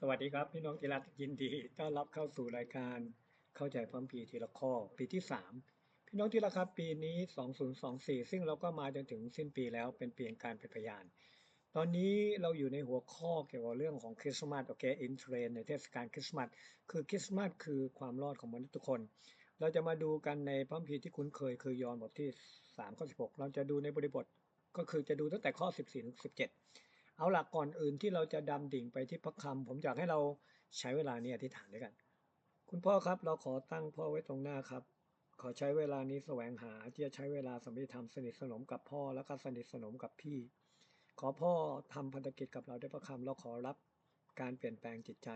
สวัสดีครับพี่น้องที่รักยินดีต้อนรับเข้าสู่รายการเข้าใจพร้อมพีทีละข้อปีที่ 3 พี่น้องที่รักครับปีนี้ 2024 ซึ่งเราก็มาจนถึงสิ้นปีแล้วเป็นปีแห่งการเป็นพยาน ตอนนี้เราอยู่ในหัวข้อเกี่ยวกับเรื่องของคริสต์มาสโอเคอินเทรนในเทศกาลคริสต์มาสคือคริสต์มาสคือความรอดของมนุษย์ทุกคน เราจะมาดูกันในพระคัมภีที่คุ้นเคย คือยอห์นบทที่3ข้อ16 เราจะดูในบริบทก็คือจะดูตั้งแต่ข้อ 14ถึง17 เอาหลักก่อนอื่นที่เราจะดำดิ่งไปที่พระคำผมอยากให้เราใช้เวลานี้อธิษฐานด้วยกัน คุณพ่อครับเราขอตั้งพ่อไว้ตรงหน้าครับ ขอใช้เวลานี้แสวงหาที่จะใช้เวลาสมิธรรมสนิทสนมกับพ่อแล้วก็สนิทสนมกับพี่ ขอพ่อทำพันธกิจกับเราด้วยพระคำเราขอรับการเปลี่ยนแปลงจิตใจ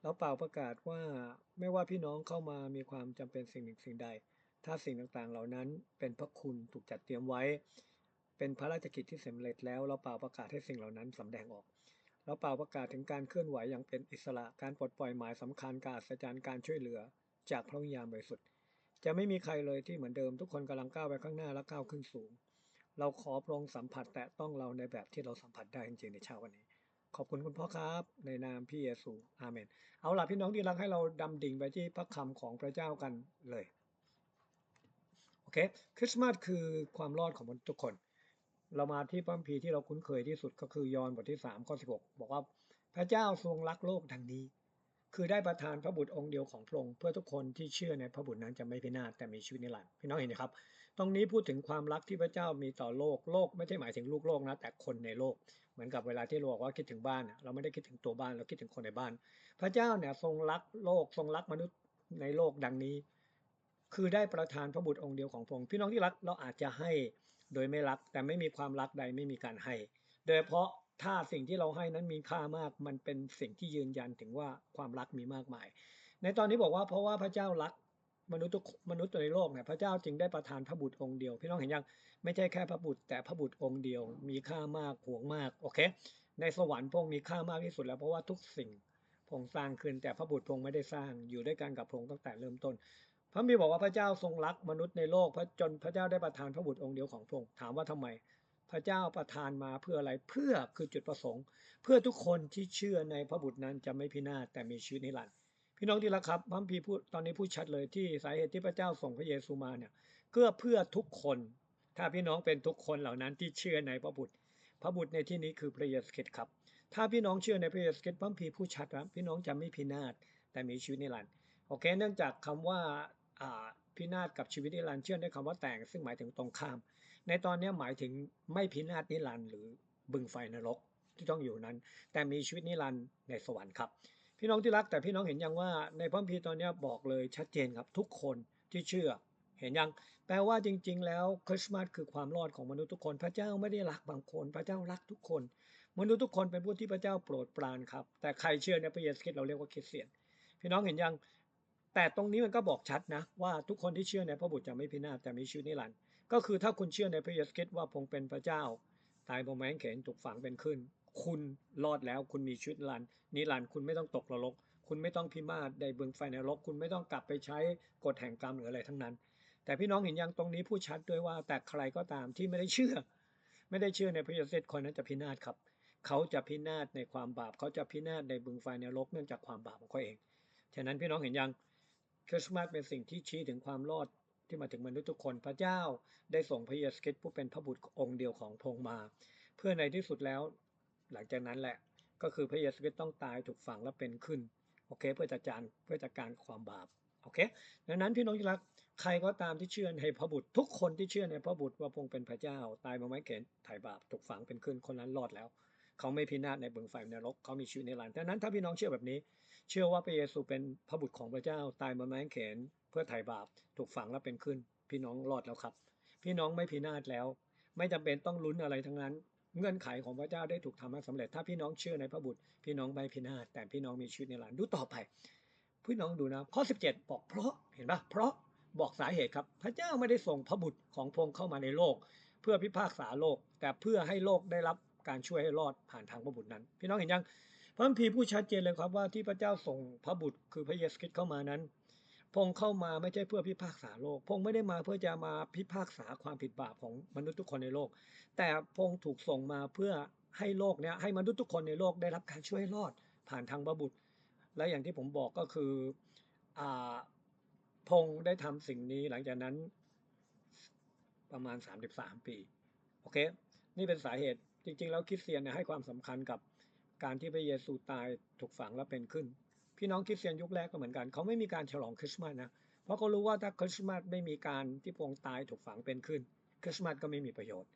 แล้วเป่าประกาศว่าไม่ว่าพี่น้องเข้ามามีความจำเป็นสิ่งหนึ่งสิ่งใด ถ้าสิ่งต่างๆ เหล่านั้นเป็นพระคุณถูกจัดเตรียมไว้ เป็นพระราชกิจที่สำเร็จแล้วเราเป่าประกาศให้สิ่งเหล่านั้นสำแดงออกเราเป่าประกาศถึงการเคลื่อนไหวอย่างเป็นอิสระการปลดปล่อยหมายสำคัญการอัศจรรย์การช่วยเหลือ จากพระวิญญาณบริสุทธิ์ จะไม่มีใครเลยที่เหมือนเดิมทุกคนกำลังก้าวไปข้างหน้าและก้าวขึ้นสูง เราขอพรองสัมผัสแตะต้องเราในแบบที่เราสัมผัสได้จริงๆในเช้าวันนี้ ขอบคุณคุณพ่อครับ ในนามพี่เยซูอาเมน เอาล่ะพี่น้องที่รักให้เราดำดิ่งไปที่พระคำของพระเจ้ากันเลยโอเคคริสต์มาสคือความรอดของมนุษย์ทุกคน เรามาที่พระคัมภีร์ที่เราคุ้นเคยที่สุดก็คือยอห์นบทที่3ข้อ16บอกว่าพระเจ้าทรงรักโลกดังนี้ คือได้ประทานพระบุตรองค์เดียวของพระองค์เพื่อทุกคนที่เชื่อในพระบุตรนั้นจะไม่พินาศแต่มีชีวิตนิรันดร์พี่น้องเห็นไหมครับ ตรงนี้พูดถึงความรักที่พระเจ้ามีต่อโลกโลกไม่ใช่หมายถึงลูกโลกนะแต่คนในโลก เหมือนกับเวลาที่เราบอกว่าคิดถึงบ้าน เราไม่ได้คิดถึงตัวบ้านเราคิดถึงคนในบ้าน พระเจ้าเนี่ยทรงรักโลกทรงรักมนุษย์ในโลกดังนี้ คือได้ประทานพระบุตรองค์เดียวของพระองค์พี่น้องที่รักเราอาจจะให้ โดยไม่รักแต่ไม่มีความรักใดไม่มีการให้ โดยเฉพาะถ้าสิ่งที่เราให้นั้นมีค่ามาก มันเป็นสิ่งที่ยืนยันถึงว่าความรักมีมากมาย ในตอนนี้บอกว่าเพราะว่าพระเจ้ารักมนุษย์ทุกมนุษย์ในโลกเนี่ยพระเจ้าจึงได้ประทานพระบุตรองค์เดียว พี่น้องเห็นยังไม่ใช่แค่พระบุตรแต่พระบุตรองค์เดียว มีค่ามากห่วงมากโอเค ในสวรรค์พงค์มีค่ามากที่สุดแล้วเพราะว่าทุกสิ่งพงสร้างขึ้นแต่พระบุตรพงค์ไม่ได้สร้างอยู่ด้วยกันกับพงค์ตั้งแต่เริ่มต้น พระบีบอกว่าพระเจ้าทรงรักมนุษย์ในโลกพระจนพระเจ้าได้ประทานพระบุตรองค์เดียวของพระองค์ถามว่าทำไม พระเจ้าประทานมาเพื่ออะไรเพื่อคือจุดประสงค์ เพื่อทุกคนที่เชื่อในพระบุตรนั้นจะไม่พินาศแต่มีชีวิตนิรันดร์พี่น้องที่รักครับพระพีพูดตอนนี้พูดชัดเลยที่สาเหตุที่พระเจ้าส่งพระเยซูมาเนี่ยเพื่อเพื่อทุกคน ถ้าพี่น้องเป็นทุกคนเหล่านั้นที่เชื่อในพระบุตร พระบุตรในที่นี้คือพระเยซูคริสต์ครับ ถ้าพี่น้องเชื่อในพระเยซูคริสต์พระพีพูดชัดครับพี่น้องจะไม่พินาศแต่มีชีวิตนิรันดร์ โอเค เนื่องจากคำว่าอ่าพินาศกับชีวิตนิรันดร์เชื่อในคำว่าแต่ง ซึ่งหมายถึงตรงข้าม ในตอนนี้หมายถึงไม่พินาศนิรันดร์หรือบึงไฟนรกที่ต้องอยู่นั้น แต่มีชีวิตนิรันดร์ในสวรรค์ครับ พี่น้องที่รักแต่พี่น้องเห็นยังว่าในพระคัมภีร์ตอนนี้บอกเลยชัดเจนครับทุกคนที่เชื่อ เห็นยังแปลว่าจริง ๆ แล้วคริสต์มาสคือความรอดของมนุษย์ทุกคน พระเจ้าไม่ได้รักบางคน พระเจ้ารักทุกคน มนุษย์ทุกคนเป็นผู้ที่พระเจ้าโปรดปรานครับแต่ใครเชื่อในพระเยซูคริสต์เราเรียกว่าคริสเตียนพี่น้องเห็นยัง แต่ตรงนี้มันก็บอกชัดนะ ว่าทุกคนที่เชื่อในพระบุตรจะไม่พินาศแต่มีชีวิตนิรันดร์ก็คือถ้าคุณเชื่อในพระเยซูคริสต์ว่าพงเป็นพระเจ้า ตายบนไม้กางเขนถูกฝังเป็นขึ้น คุณรอดแล้วคุณมีชีวิตนิรันดร์นิรันดร์คุณไม่ต้องตกนรก คุณไม่ต้องพิมาศในเบืองไฟนรก คุณไม่ต้องกลับไปใช้กฎแห่งกรรมหรืออะไรทั้งนั้น แต่พี่น้องเห็นยังตรงนี้พูดชัดด้วยว่าแต่ใครก็ตามที่ไม่ได้เชื่อ ไม่ได้เชื่อในพระเยซูคริสต์คนนั้นจะพินาศครับเขาจะพินาศในความบาป เขาจะพินาศในบึงไฟนรกเนื่องจากความบาปของเขาเองฉะนั้นพี่น้องเห็นยัง คริสต์มาสเป็นสิ่งที่ชี้ถึงความรอดที่มาถึงมนุษย์ทุกคนพระเจ้าได้ส่งพระเยซูคริสต์ผู้เป็นพระบุตรองค์เดียวของพระองค์มา เพื่อในที่สุดแล้ว หลังจากนั้นแหละ ก็คือพระเยซูคริสต์ต้องตายถูกฝังและเป็นขึ้นโอเค เพื่อจัดการเพื่อจัดการความบาปโอเคดังนั้นพี่น้องที่รักใครก็ตามที่เชื่อในพระบุตร ทุกคนที่เชื่อในพระบุตรว่าพระองค์เป็นพระเจ้า ตายบนไม้เขนถ่ายบาปถูกฝังเป็นขึ้นคนนั้นรอดแล้ว เขาไม่พินาศในบึงไฟนรกเขามีชีวิตในลานดังนั้นถ้าพี่น้องเชื่อแบบนี้ เชื่อว่าพระเยซูเป็นพระบุตรของพระเจ้าตายบนไม้เขนเพื่อไถ่บาปถูกฝังและเป็นขึ้น พี่น้องรอดแล้วครับ พี่น้องไม่พินาศแล้ว ไม่จำเป็นต้องลุ้นอะไรทั้งนั้น เงื่อนไขของพระเจ้าได้ถูกทำให้สำเร็จ ถ้าพี่น้องเชื่อในพระบุตร พี่น้องไม่พินาศแต่พี่น้องมีชีวิตในลานดูต่อไป พี่น้องดูนะข้อ 17 บอกเพราะเห็นปะเพราะบอกสาเหตุครับ พระเจ้าไม่ได้ส่งพระบุตรของพระองค์เข้ามาในโลก เพื่อพิพากษาโลก แต่เพื่อให้โลกได้รับการช่วยให้รอดผ่านทางพระบุตรนั้น พี่น้องเห็นยัง พระคัมภีร์พูดชัดเจนเลยครับว่าที่พระเจ้าส่งพระบุตรคือพระเยซูคริสต์เข้ามานั้นพงค์เข้ามาไม่ใช่เพื่อพิพากษาโลก พงค์ไม่ได้มาเพื่อจะมาพิพากษาความผิดบาปของมนุษย์ทุกคนในโลก แต่พงค์ถูกส่งมาเพื่อให้โลกเนี้ยให้มนุษย์ทุกคนในโลกได้รับการช่วยรอดผ่านทางพระบุตร และอย่างที่ผมบอกก็คืออ่าพงษ์ได้ทำสิ่งนี้หลังจากนั้นประมาณ 33 ปี โอเค นี่เป็นสาเหตุจริง ๆ แล้วคริสเตียนเนี่ยให้ความสำคัญกับ การที่พระเยซูตายถูกฝังและเป็นขึ้น พี่น้องคริสเตียนยุคแรกก็เหมือนกัน เขาไม่มีการฉลองคริสต์มาสนะ เพราะเขารู้ว่าถ้าคริสต์มาสไม่มีการที่พระองค์ตายถูกฝังเป็นขึ้น คริสต์มาสก็ไม่มีประโยชน์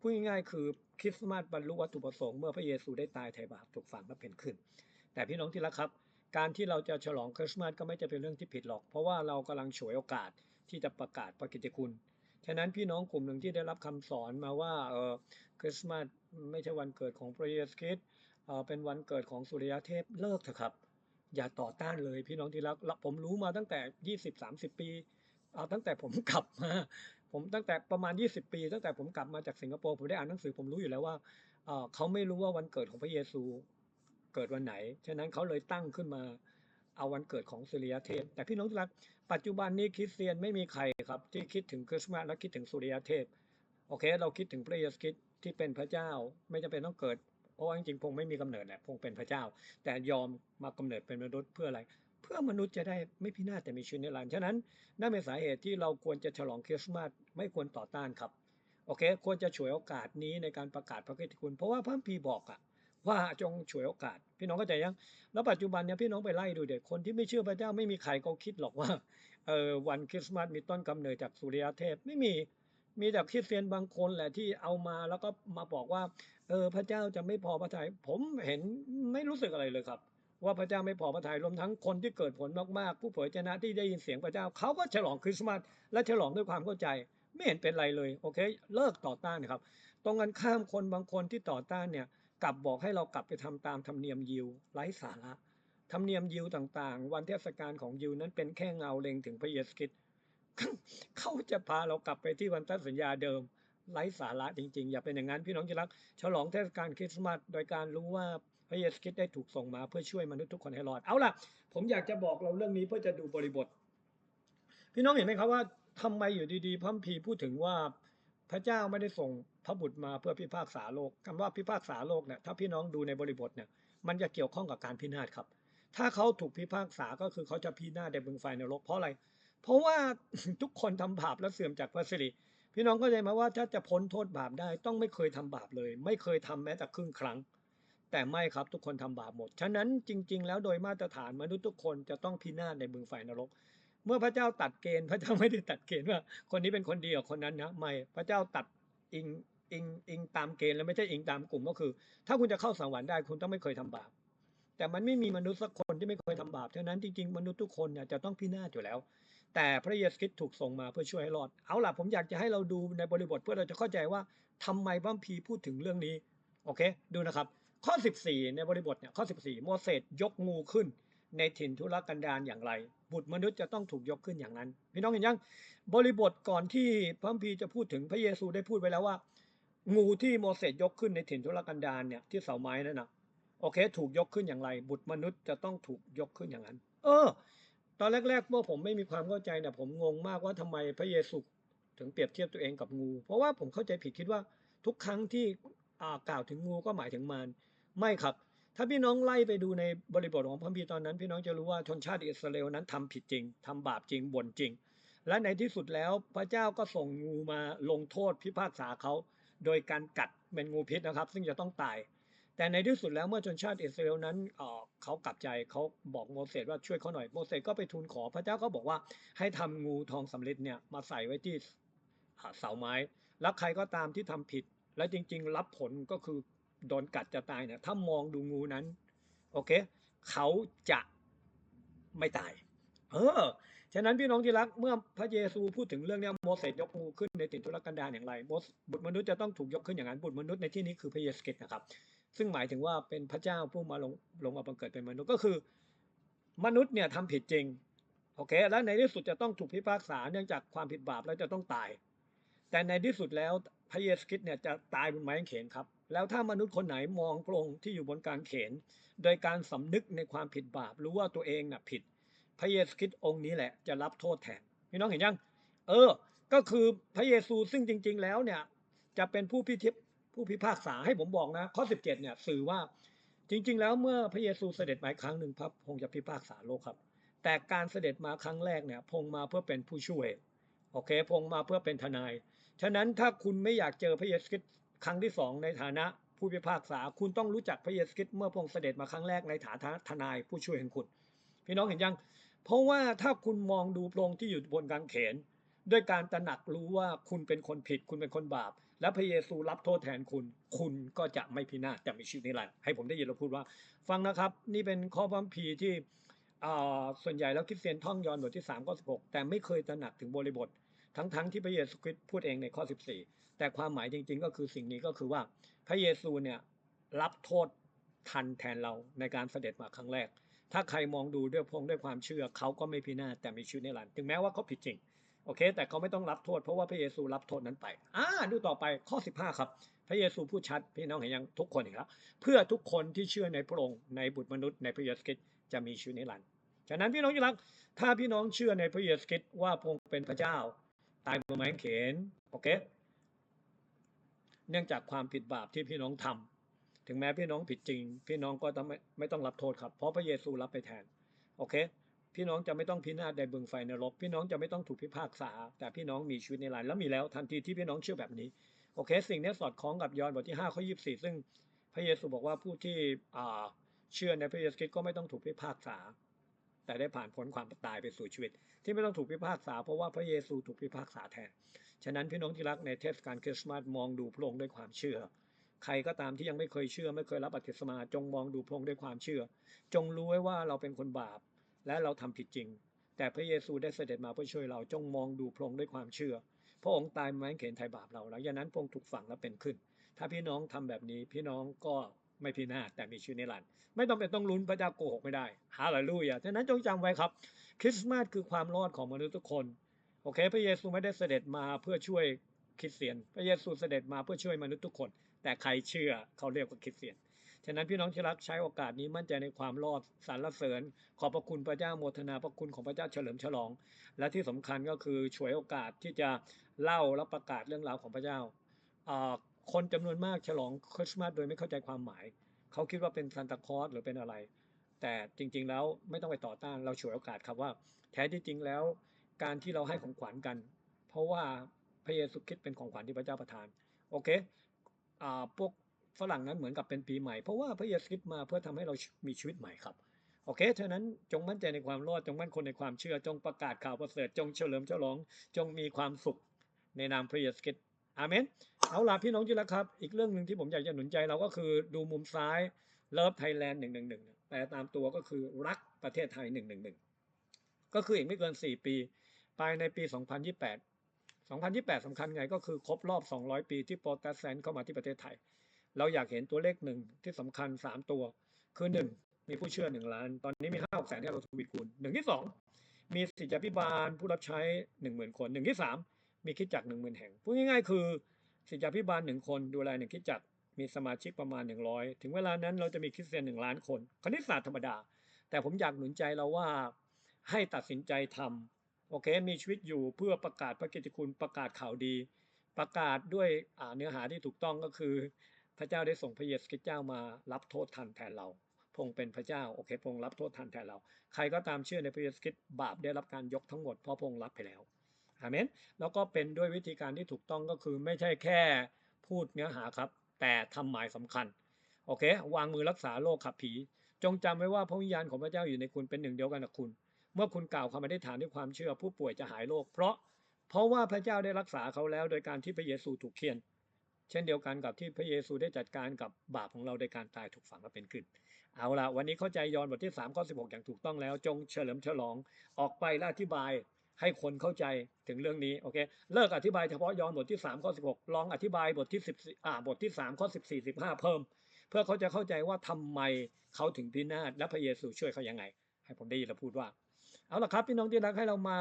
พูดง่ายๆคือคริสต์มาสบรรลุวัตถุประสงค์เมื่อพระเยซูได้ตายไถ่บาปถูกฝังและเป็นขึ้น แต่พี่น้องที่รักครับ การที่เราจะฉลองคริสต์มาสก็ไม่จะเป็นเรื่องที่ผิดหรอก เพราะว่าเรากำลังฉวยโอกาสที่จะประกาศพระกิตติคุณฉะนั้นพี่น้องกลุ่มหนึ่งที่ได้รับคำสอนมาว่าเออคริสต์มาสไม่ใช่วันเกิดของพระเยซูคริสต์ เออเป็นวันเกิดของสุริยเทพเลิกเถอะครับ อย่าต่อต้านเลยพี่น้องที่รักผมรู้มาตั้งแต่20-30ปีเอาตั้งแต่ผมกลับมา ผมตั้งแต่ประมาณ 20 ปี ตั้งแต่ผมกลับมาจากสิงคโปร์ผมได้อ่านหนังสือผมรู้อยู่แล้วว่าเออเขาไม่รู้ว่าวันเกิดของพระเยซูเกิดวันไหน ฉะนั้นเขาเลยตั้งขึ้นมาเอาวันเกิดของสุริยเทพ แต่พี่น้องที่รัก ปัจจุบันนี้คริสเตียนไม่มีใครครับ ที่คิดถึงคริสต์มาสและคิดถึงสุริยเทพ โอเค เราคิดถึงพระเยซูคริสต์ที่เป็นพระเจ้า ไม่จำเป็นต้องเกิด เพราะว่าจริงๆพงไม่มีกำเนิดแหละพงเป็นพระเจ้า แต่ยอมมากำเนิดเป็นมนุษย์เพื่ออะไร เพื่อมนุษย์จะได้ไม่พินาศแต่มีชีวิตนิรันดร์ฉะนั้นนั่นเป็นสาเหตุที่เราควรจะฉลองคริสต์มาสไม่ควรต่อต้านครับโอเค ควรจะฉวยโอกาสนี้ในการประกาศพระกิตติคุณ เพราะว่าพระคัมภีร์บอกอะว่าจงฉวยโอกาส พี่น้องเข้าใจยัง แล้วปัจจุบันเนี่ยพี่น้องไปไล่ดูเด็กคนที่ไม่เชื่อพระเจ้าไม่มีใครเขาคิดหรอกว่าเออวันคริสต์มาสมีต้นกำเนิดจากสุริยเทพไม่มี มีแต่คริสเตียนบางคนแหละที่เอามาแล้วก็มาบอกว่า เออพระเจ้าจะไม่พอพระทัยผมเห็นไม่รู้สึกอะไรเลยครับ ว่าพระเจ้าไม่พอพระทัยรวมทั้งคนที่เกิดผลมากๆผู้เผยชนะที่ได้ยินเสียงพระเจ้าเขาก็ฉลองคริสต์มาสและฉลองด้วยความเข้าใจ ไม่เห็นเป็นไรเลยโอเค เลิกต่อต้านนะครับ ตรงกันข้ามคนบางคนที่ต่อต้านเนี่ยกลับบอกให้เรากลับไปทำตามธรรมเนียมยิวไร้สาระธรรมเนียมยิวต่างๆ วันเทศกาลของยิวนั้นเป็นแค่เงาเล็งถึงพระเยซูคริสต์ เขาจะพาเรากลับไปที่วันตัดสัญญาเดิมไร้สาระจริงๆ อย่าเป็นอย่างนั้นพี่น้องที่รัก ฉลองเทศกาลคริสต์มาสโดยการรู้ว่าพระเยซูคริสต์ได้ถูกส่งมาเพื่อช่วยมนุษย์ทุกคนให้รอด เอาล่ะ ผมอยากจะบอกเราเรื่องนี้เพื่อจะดูบริบท พี่น้องเห็นไหมครับว่าทำไมอยู่ดีๆพระคัมภีพูดถึงว่าพระเจ้าไม่ได้ส่งพระบุตรมาเพื่อพิพากษาโลกคำว่าพิพากษาโลกเนี่ยถ้าพี่น้องดูในบริบทเนี่ยมันจะเกี่ยวข้องกับการพินาศครับ ถ้าเขาถูกพิพากษาก็คือเขาจะพินาศในบึงไฟนรกเพราะอะไร เพราะว่าทุกคนทำบาปและเสื่อมจากพระสิริพี่น้องเข้าใจไหมว่าถ้าจะพ้นโทษบาปได้ต้องไม่เคยทำบาปเลย ไม่เคยทำแม้แต่ครึ่งครั้ง แต่ไม่ครับทุกคนทำบาปหมด ฉะนั้นจริง ๆ แล้วโดยมาตรฐานมนุษย์ทุกคนจะต้องพินาศในบึงไฟนรก เมื่อพระเจ้าตัดเกณฑ์ พระเจ้าไม่ได้ตัดเกณฑ์ว่า คนนี้เป็นคนดีกับคนนั้นนะไม่พระเจ้าตัดอิงอิงอิงตามเกณฑ์แล้วไม่ใช่อิงตามกลุ่มก็คือ ถ้าคุณจะเข้าสวรรค์ได้คุณต้องไม่เคยทำบาปแต่มันไม่มีมนุษย์สักคนที่ไม่เคยทำบาปฉะนั้นจริงๆมนุษย์ทุกคนเนี่ยจะต้องพินาศอยู่แล้ว แต่พระเยซูคริสต์ถูกส่งมาเพื่อช่วยให้รอด เอาล่ะผมอยากจะให้เราดูในบริบทเพื่อเราจะเข้าใจว่าทำไมพระคัมภีพูดถึงเรื่องนี้ โอเค ดูนะครับ ข้อ 14 ในบริบทเนี่ยข้อ 14 โมเสสยกงูขึ้น ในถิ่นทุรกันดารอย่างไร บุตรมนุษย์จะต้องถูกยกขึ้นอย่างนั้น พี่น้องเห็นยัง บริบทก่อนที่พระคัมภีจะพูดถึงพระเยซูได้พูดไว้แล้วว่า งูที่โมเสสยกขึ้นในถิ่นทุรกันดารเนี่ยที่เสาไม้นั่นนะโอเค ถูกยกขึ้นอย่างไร บุตรมนุษย์จะต้องถูกยกขึ้นอย่างนั้น เออ ตอนแรกๆเมื่อผมไม่มีความเข้าใจเนี่ยผมงงมากว่าทำไมพระเยซูถึงเปรียบเทียบตัวเองกับงู เพราะว่าผมเข้าใจผิดคิดว่าทุกครั้งที่กล่าวถึงงูก็หมายถึงมารไม่ครับ ถ้าพี่น้องไล่ไปดูในบริบทของพระคัมภีตอนนั้น พี่น้องจะรู้ว่าชนชาติอิสราเอลนั้นทำผิดจริงทำบาปจริงบ่นจริง และในที่สุดแล้วพระเจ้าก็ส่งงูมาลงโทษพิพากษาเขา โดยการกัดเป็นงูพิษนะครับ ซึ่งจะต้องตาย แต่ในที่สุดแล้วเมื่อชนชาติอิสราเอลนั้นเขากลับใจเขาบอกโมเสสว่าช่วยเขาหน่อยโมเสสก็ไปทูลขอพระเจ้าก็บอกว่าให้ทำงูทองสำริดเนี่ยมาใส่ไว้ที่เสาไม้ แล้วใครก็ตามที่ทำผิด และจริง ๆ รับผลก็คือโดนกัดจะตายเนี่ยถ้ามองดูงูนั้นโอเคเขาจะไม่ตาย เออ ฉะนั้นพี่น้องที่รัก เมื่อพระเยซูพูดถึงเรื่องนี้โมเสสยกงูขึ้นในถิ่นทุรกันดารอย่างไรบุตรมนุษย์จะต้องถูกยกขึ้นอย่างนั้นบุตรมนุษย์ในที่นี้คือพระเยซูคริสต์นะครับ ซึ่งหมายถึงว่าเป็นพระเจ้าผู้มาลงลงมาบังเกิดเป็นมนุษย์ก็คือ มนุษย์เนี่ยทำผิดจริงโอเคและในที่สุดจะต้องถูกพิพากษาเนื่องจากความผิดบาปแล้วจะต้องตาย แต่ในที่สุดแล้วพระเยซูคริสต์เนี่ยจะตายบนไม้กางเขนครับ แล้วถ้ามนุษย์คนไหนมองพระองค์ที่อยู่บนกางเขน โดยการสำนึกในความผิดบาปรู้ว่าตัวเองน่ะผิด พระเยซูคริสต์องค์นี้แหละจะรับโทษแทนพี่น้องเห็นยัง เออ ก็คือพระเยซูซึ่งจริง ๆ แล้วเนี่ยจะเป็นผู้พิทิพ ผู้พิพากษาให้ผมบอกนะ ข้อ 17 เนี่ยสื่อว่าจริง ๆ แล้วเมื่อพระเยซูเสด็จมาครั้งหนึ่งพระพงจะพิพากษาโลกครับ แต่การเสด็จมาครั้งแรกเนี่ย พงมาเพื่อเป็นผู้ช่วยโอเค พงมาเพื่อเป็นทนาย ฉะนั้นถ้าคุณไม่อยากเจอพระเยซูคริสต์ครั้งที่สองในฐานะผู้พิพากษา คุณต้องรู้จักพระเยซูคริสต์เมื่อพงเสด็จมาครั้งแรกในฐานะทนายผู้ช่วยของคุณ พี่น้องเห็นยัง เพราะว่าถ้าคุณมองดูพระองค์ที่อยู่บนกางเขน ด้วยการตระหนักรู้ว่าคุณเป็นคนผิด คุณเป็นคนบาป และพระเยซูรับโทษแทนคุณ คุณก็จะไม่พินาศแต่มีชีวิตนิรันดร์ให้ผมได้ยินเราพูดว่า ฟังนะครับ นี่เป็นข้อพระคัมภีที่ส่วนใหญ่แล้วคริสเตียนท่องยอห์นบทที่3ข้อ16 แต่ไม่เคยตระหนักถึงบริบท ทั้งๆที่พระเยซูคริสต์พูดเองในข้อ 14 แต่ความหมายจริง ๆ ก็คือสิ่งนี้ก็คือว่าพระเยซูเนี่ยรับโทษทันแทนเราในการเสด็จมาครั้งแรก ถ้าใครมองดูด้วยพงด้วยความเชื่อเขาก็ไม่พินาศแต่มีชีวิตนิรันดร์ถึงแม้ว่าเขาผิดจริง โอเค แต่เขาไม่ต้องรับโทษเพราะว่าพระเยซูรับโทษนั้นไปอ่าดูต่อไปข้อ 15 ครับ พระเยซูพูดชัดพี่น้องเห็นยังทุกคนเห็นครับเพื่อทุกคนที่เชื่อในพระองค์ในบุตรมนุษย์ในพระเยซูคริสต์จะมีชีวิตนิรันดร์ฉะนั้นพี่น้องที่รัก ถ้าพี่น้องเชื่อในพระเยซูคริสต์ว่าพระองค์เป็นพระเจ้า ตายบนไม้เขนโอเคเนื่องจากความผิดบาปที่พี่น้องทำถึงแม้พี่น้องผิดจริง พี่น้องก็ต้องไม่ไม่ต้องรับโทษครับ เพราะพระเยซูรับไปแทนโอเค พี่น้องจะไม่ต้องพินาศในบึงไฟนรก พี่น้องจะไม่ต้องถูกพิพากษา แต่พี่น้องมีชีวิตในลายแล้วมีแล้วทันทีที่พี่น้องเชื่อแบบนี้โอเค สิ่งนี้สอดคล้องกับยอห์นบทที่5ข้อ24 ซึ่งพระเยซูบอกว่าผู้ที่เชื่อในพระเยซูคริสต์ก็ไม่ต้องถูกพิพากษา แต่ได้ผ่านพ้นความตายไปสู่ชีวิต ที่ไม่ต้องถูกพิพากษาเพราะว่าพระเยซูถูกพิพากษาแทนฉะนั้นพี่น้องที่รักในเทศกาลคริสต์มาสมองดูพระองค์ด้วยความเชื่อ ใครก็ตามที่ยังไม่เคยเชื่อ ไม่เคยรับบัพติศมาจงมองดูพระองค์ด้วยความเชื่อ จงรู้ไว้ว่าเราเป็นคนบาป และเราทำผิดจริง แต่พระเยซูได้เสด็จมาเพื่อช่วยเราจงมองดูพระองค์ด้วยความเชื่อ พระองค์ตายไม้เขนไถ่บาปเราแล้วจากนั้นพระองค์ถูกฝังและเป็นขึ้น ถ้าพี่น้องทำแบบนี้พี่น้องก็ไม่พินาศแต่มีชีวิตนิรันดร์ไม่ต้องเป็นต้องลุ้นพระเจ้าโกหกไม่ได้ฮาเลลูยาฉะนั้นจงจำไว้ครับ คริสต์มาสคือความรอดของมนุษย์ทุกคนโอเค พระเยซูไม่ได้เสด็จมาเพื่อช่วยคริสเตียน พระเยซูเสด็จมาเพื่อช่วยมนุษย์ทุกคน แต่ใครเชื่อเขาเรียกว่าคริสเตียน ฉะนั้นพี่น้องที่รักใช้โอกาสนี้มั่นใจในความรอดสรรเสริญ ขอบพระคุณพระเจ้าโมทนาพระคุณของพระเจ้าเฉลิมฉลอง และที่สำคัญก็คือฉวยโอกาสที่จะเล่าและประกาศเรื่องราวของพระเจ้า คนจำนวนมากฉลองคริสต์มาสโดยไม่เข้าใจความหมาย เขาคิดว่าเป็นซานตาคลอสหรือเป็นอะไร แต่จริงๆแล้วไม่ต้องไปต่อต้านเราฉวยโอกาสครับว่า แท้ที่จริงแล้ว การที่เราให้ของขวัญกัน เพราะว่าพระเยซูคริสต์เป็นของขวัญที่พระเจ้าประทานโอเคอพวก ฝรั่งนั้นเหมือนกับเป็นปีใหม่ เพราะว่าพระเยซูคริสต์มาเพื่อทำให้เรามีชีวิตใหม่ครับโอเคฉะนั้นจงมั่นใจในความรอดจงมั่นคงในความเชื่อ จงประกาศข่าวประเสริฐจงเฉลิมฉลอง จงมีความสุขในนามพระเยซูคริสต์อาเมนเอาล่ะพี่น้องที่รักครับ อีกเรื่องหนึ่งที่ผมอยากจะหนุนใจเราก็คือดูมุมซ้ายเลิฟไทยแลนด์หนึ่งหนึ่งหนึ่งแต่ตามตัวก็คือรักประเทศไทยหนึ่งหนึ่งหนึ่งก็คืออีกไม่เกิน4ปีภายในปี 2028 2028สำคัญไงก็คือครบรอบ 200 ปีที่โปรตสแตนต์เข้ามาที่ประเทศไทย เราอยากเห็นตัวเลขหนึ่งที่สำคัญ3ตัว คือ1มีผู้เชื่อ1ล้าน ตอนนี้มี5 6แสนที่เราทวีคูณหนึ่งที่2มีสิทธิพิบาลผู้รับใช้10,000คนหนึ่งที่3มีคิดจักร10,000แห่งพูดง่ายๆคือ สิทธิพิบาล1คนดูแล1คริดจักรมีสมาชิกประมาณ 100 ถึงเวลานั้นเราจะมีคริสเตียน1ล้านคน คณิตศาสตร์ธรรมดา แต่ผมอยากหนุนใจเราว่าให้ตัดสินใจทำโอเค มีชีวิตอยู่เพื่อประกาศพระกิตติคุณประกาศข่าวดี ประกาศด้วยเนื้อหาที่ถูกต้องก็คือ พระเจ้าได้ส่งพระเยซูคริสต์เจ้ามารับโทษทันแทนเราพงเป็นพระเจ้าโอเคพงรับโทษทันแทนเรา ใครก็ตามเชื่อในพระเยซูคริสต์บาปได้รับการยกทั้งหมดเพราะพงรับไปแล้วอาเมนแล้วก็เป็นด้วยวิธีการที่ถูกต้องก็คือไม่ใช่แค่พูดเนื้อหาครับ แต่ทำหมายสำคัญโอเควางมือรักษาโรคขับผี จงจำไว้ว่าพระวิญญาณของพระเจ้าอยู่ในคุณเป็นหนึ่งเดียวกันกับคุณ เมื่อคุณกล่าวคำอธิษฐานด้วยความเชื่อผู้ป่วยจะหายโรคเพราะเพราะว่าพระเจ้าได้รักษาเขาแล้ว โดยการที่พระเยซูถูกเคียน เช่นเดียวกันกับที่พระเยซูได้จัดการกับบาปของเราโดยการตายถูกฝังและเป็นขึ้นเอาละวันนี้เข้าใจยอห์นบทที่3ข้อ16 อย่างถูกต้องแล้ว จงเฉลิมฉลองออกไปและอธิบายให้คนเข้าใจถึงเรื่องนี้โอเคเลิกอธิบายเฉพาะยอห์นบทที่3ข้อ16 ลองอธิบายบทที่10อ่าบทที่3ข้อ14 15 เพิ่ม เพื่อเขาจะเข้าใจว่าทำไมเขาถึงพินาศและพระเยซูช่วยเขายังไง ให้ผมได้ยินเราพูดว่า เอาละครับพี่น้องที่รักให้เรามา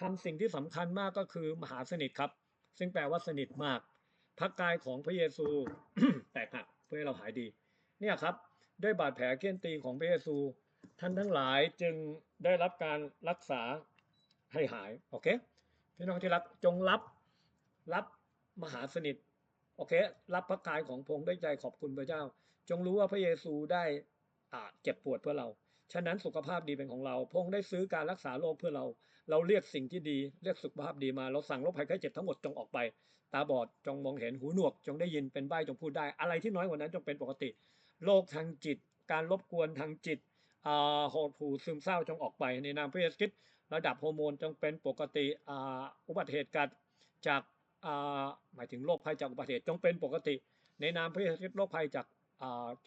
ทำสิ่งที่สำคัญมากก็คือมหาสนิทครับ ซึ่งแปลว่าสนิทมาก พระกายของพระเยซูแตกหักเพื่อให้เราหายดี เนี่ยครับด้วยบาดแผลเกี้ยนตีของพระเยซู ท่านทั้งหลายจึงได้รับการรักษาให้หายโอเคพี่น้องที่รักจงรับรับมหาสนิทโอเครับพระกายของพงค์ด้วยใจขอบคุณพระเจ้า จงรู้ว่าพระเยซูได้อ่าเจ็บปวดเพื่อเรา ฉะนั้นสุขภาพดีเป็นของเราพระองค์ได้ซื้อการรักษาโรคเพื่อเรา เราเรียกสิ่งที่ดี เรียกสุขภาพดีมา เราสั่งโรคภัยไข้เจ็บทั้งหมดจงออกไป ตาบอดจงมองเห็นหูหนวก จงได้ยินเป็นใบ้จงพูดได้ อะไรที่น้อยกว่านั้นจงเป็นปกติ โรคทางจิต การรบกวนทางจิตอ่าหดหูซึมเศร้าจงออกไป ในนามพระเยซูคริสต์ระดับฮอร์โมนจงเป็นปกติอ่าอุบัติเหตุการจากอ่าหมายถึงโรคภัยจากอุบัติเหตุจงเป็นปกติ ในนามพระเยซูคริสต์โรคภัยจาก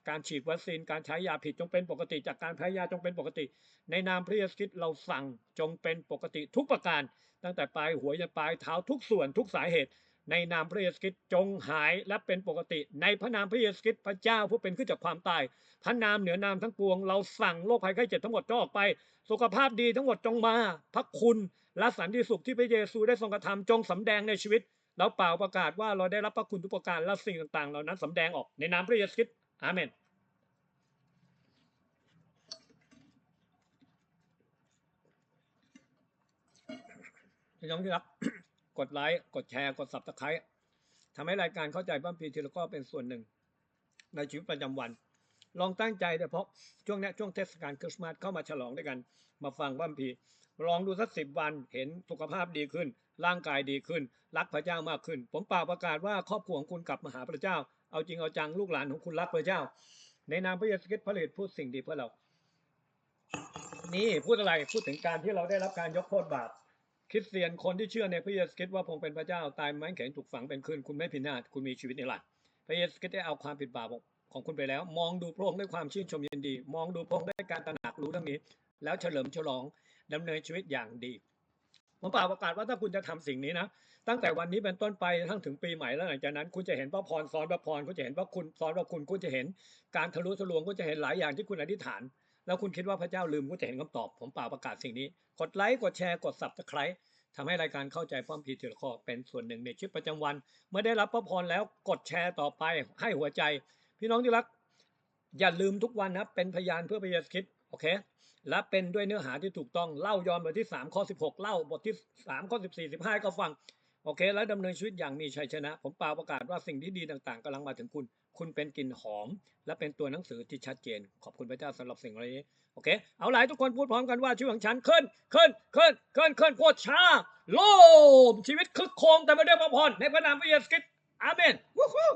การฉีดวัคซีนการใช้ยาผิดจงเป็นปกติ จากการแพ้ยาจงเป็นปกติ ในนามพระเยซูคริสต์เราสั่งจงเป็นปกติทุกประการ ตั้งแต่ปลายหัวยันปลายเท้าทุกส่วนทุกสาเหตุ ในนามพระเยซูคริสต์จงหายและเป็นปกติ ในพระนามพระเยซูคริสต์พระเจ้าผู้เป็นขึ้นจากความตายพระนามเหนือนามทั้งปวง เราสั่งโรคภัยไข้เจ็บทั้งหมดจงออกไป สุขภาพดีทั้งหมดจงมา พระคุณและสันติสุขที่พระเยซูได้ทรงกระทำจงสำแดงในชีวิตเราเปล่าประกาศว่าเราได้รับพระคุณทุกประการและสิ่งต่างๆ เหล่านั้นสำแดงออกในนามพระเยซูคริสต์ อาเมนพี่น้องที่รักกดไลค์ กดแชร์ กด subscribe ทำให้รายการเข้าใจบ้านพีทีแล้วก็เป็นส่วนหนึ่ง ในชีวิตประจำวัน ลองตั้งใจแต่เพราะช่วงนี้ช่วงเทศกาลคริสต์มาสเข้ามาฉลองด้วยกัน มาฟังบ้านพีลองดูสักสิบวันเห็นสุขภาพดีขึ้น ร่างกายดีขึ้น รักพระเจ้ามากขึ้น ผมเปล่าประกาศว่าครอบครัวของคุณกลับมาหาพระเจ้า เอาจริงเอาจังลูกหลานของคุณรักพระเจ้า ในนามพระเยซูคริสต์พระฤทธิ์พูดสิ่งดีเพื่อเรา นี่พูดอะไรพูดถึงการที่เราได้รับการยกโทษบาปคริสเตียนคนที่เชื่อในพระเยซูคริสต์ว่าพงเป็นพระเจ้าตายไม้แข็งถูกฝังเป็นคืนคุณไม่พินาศคุณมีชีวิตนิรันดร์พระเยซูคริสต์ได้เอาความผิดบาปของคุณไปแล้ว มองดูพระองค์ด้วยความชื่นชมยินดี มองดูพระองค์ด้วยการตระหนักรู้เรื่องนี้ แล้วเฉลิมฉลองดำเนินชีวิตอย่างดี ผมเปล่าประกาศว่าถ้าคุณจะทำสิ่งนี้นะ ตั้งแต่วันนี้เป็นต้นไปทั้งถึงปีใหม่แล้วหลังจากนั้น คุณจะเห็นพระพรซ้อนพระพรคุณจะเห็นพระคุณซ้อนพระคุณคุณจะเห็นการทะลุทะลวงคุณจะเห็นหลายอย่างที่คุณอธิษฐาน แล้วคุณคิดว่าพระเจ้าลืมคุณจะเห็นคำตอบ ผมเปล่าประกาศสิ่งนี้ กดไลค์กดแชร์กด subscribe ทำให้รายการเข้าใจพร้อมพีทีละข้อเป็นส่วนหนึ่งในชีวิตประจำวัน เมื่อได้รับพระพรแล้วกดแชร์ต่อไปให้หัวใจ พี่น้องที่รักอย่าลืมทุกวันนะเป็นพยานเพื่อพระเยซูคริสต์โอเคและเป็นด้วยเนื้อหาที่ถูกต้องเล่ายอนบทที่ 3 ข้อ 16 เล่าบทที่ 3 ข้อ 14 15 ก็ฟัง โอเค และดำเนินชีวิตอย่างมีชัยชนะ ผมเปล่าประกาศว่าสิ่งที่ดีต่างๆกำลังมาถึงคุณ คุณเป็นกลิ่นหอม และเป็นตัวหนังสือที่ชัดเจน ขอบคุณพระเจ้าสำหรับสิ่งเหล่านี้โอเค เอาหลายทุกคนพูดพร้อมกันว่าชีวิตของฉันขึ้นขึ้นขึ้นขึ้นขึ้นโคตรช้าโลมชีวิตคึกโคมแต่ไม่ได้พระพรในพระนามพระเยซูคริสต์อาเมนวู้ฮู้